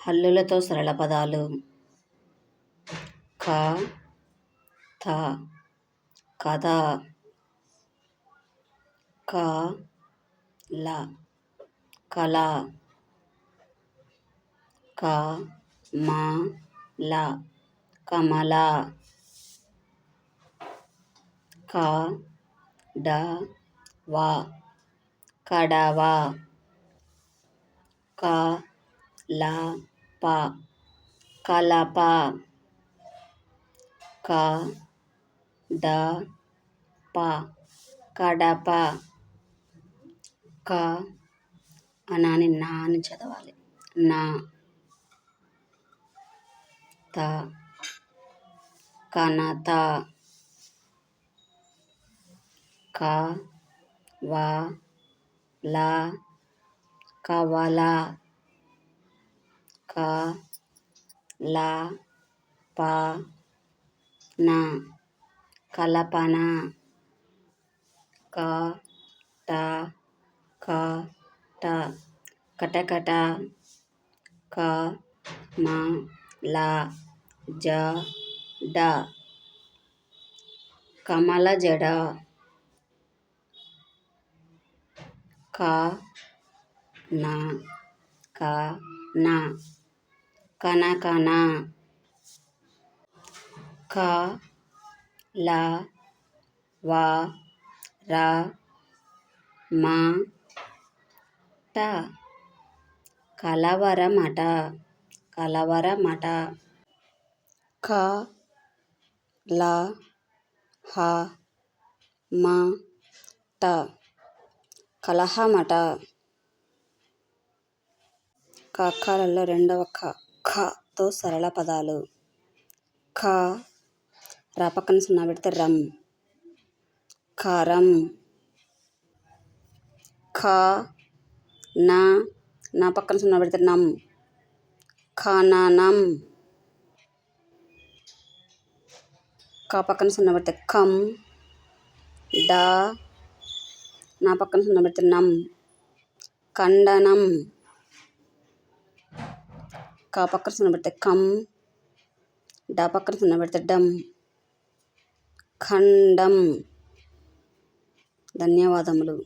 హల్లులతో సరళ పదాలు. క థ కథ క ల కళ క మ ల కమల క డ వ కడవ క లా కలప క డ ప కడప క అనాని నా అని చదవాలి. నా త కనత క వ ల కవల క ల ప న కలపన క ట క ట కటకట క మ ల జ డ కమల జడ క న క న కనకన క ల వ ర మ ట. కలవరమట కలవరమట. క ల హ మ ట. కలహమట. కలలో రెండవ క. ఖతో సరళ పదాలు. ఖ రా పక్కన సున్నా పెడితే రం. కారం. ఖ నా నా పక్కన సున్నా పెడితే నం. ఖననం క పక్కన సున్నా పెడితే కం. డా నా పక్కన సున్నా పెడితే నం. ఖండనం. కా పక్కన సున్నా పెడితే కం డా పక్కన సున్నా పెడితే డం ఖండం. ధన్యవాదములు.